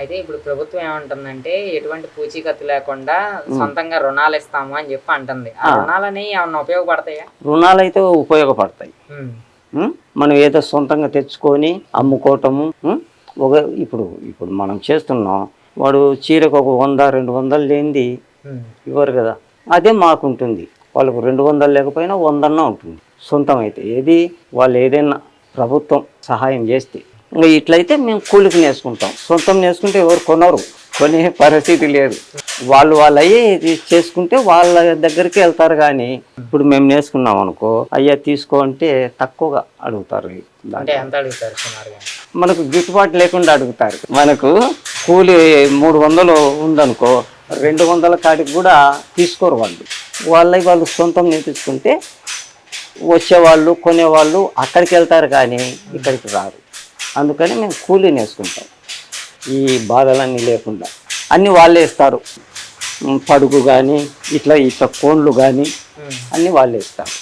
అయితే ఇప్పుడు ప్రభుత్వం ఏమంటుందంటే ఎటువంటి పూచీకత్తు లేకుండా సొంతంగా రుణాలు ఇస్తాము అని చెప్పి అంటుంది. ఆ రుణాలని ఏమన్నా ఉపయోగపడతాయా? రుణాలు అయితే ఉపయోగపడతాయి? మనం ఏదో సొంతంగా తెచ్చుకొని అమ్ముకోవటము? ఒక ఇప్పుడు ఇప్పుడు మనం చేస్తున్నాం. వాడు చీరకు ఒక వంద రెండు వందలు లేనిది ఇవ్వరు కదా. అదే మాకుంటుంది. వాళ్ళకు రెండు వందలు లేకపోయినా వందన్నా ఉంటుంది. సొంతం అయితే. ఏది? వాళ్ళు ఏదైనా ప్రభుత్వం సహాయం చేస్తే. ఇంకా ఇట్లయితే మేము కూలికి నేసుకుంటాం సొంతం నేసుకుంటే ఎవరు కొనరు. కొనే పరిస్థితి లేదు. వాళ్ళు వాళ్ళు అయ్యి చేసుకుంటే వాళ్ళ దగ్గరికి వెళ్తారు కానీ ఇప్పుడు మేము నేసుకున్నాం అనుకో అయ్యా తీసుకో అంటే తక్కువగా అడుగుతారు. మనకు గిట్టుబాటు లేకుండా అడుగుతారు. మనకు కూలి మూడు వందలు ఉందనుకో రెండు వందల కాడికి కూడా తీసుకోరు వాళ్ళు. వాళ్ళకి వాళ్ళు సొంతం నేర్పించుకుంటే వచ్చేవాళ్ళు కొనేవాళ్ళు అక్కడికి వెళ్తారు కానీ ఇక్కడికి రారు. అందుకని మేము కూలీ నేర్చుకుంటాం ఈ బాధలన్నీ లేకుండా. అన్నీ వాళ్ళే ఇస్తారు. పడుగు కానీ ఇట్లా ఇట్లా కోన్లు కానీ. అన్నీ వాళ్ళే ఇస్తారు.